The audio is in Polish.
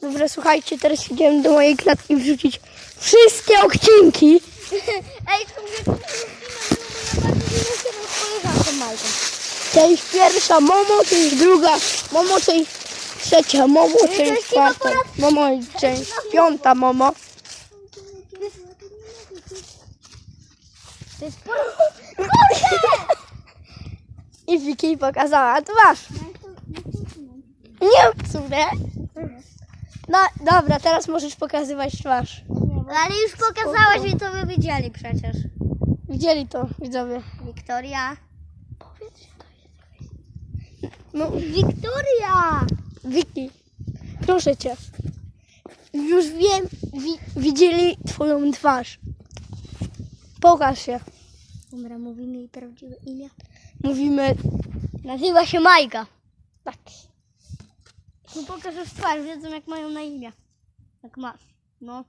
Dobra, słuchajcie, teraz idziemy do mojej klatki wrzucić wszystkie odcinki. Ej, to mówię, to. Część pierwsza Momo, część druga Momo, część trzecia Momo, część czwarta Momo i część piąta Momo. To jest I Wiki pokazała twarz. Nie w sumie. No dobra, teraz możesz pokazywać twarz. Ale już pokazałaś mi, to by widzieli przecież. Widzieli to widzowie. Wiktoria. No, Wiktoria! Wiki, proszę cię. Już wiem, wi widzieli twoją twarz. Pokaż się. Dobra, mówimy jej prawdziwe imię. Mówimy Nazywa się Majka. No pokażesz twarz, wiedzą jak mają na imię. Jak masz. No.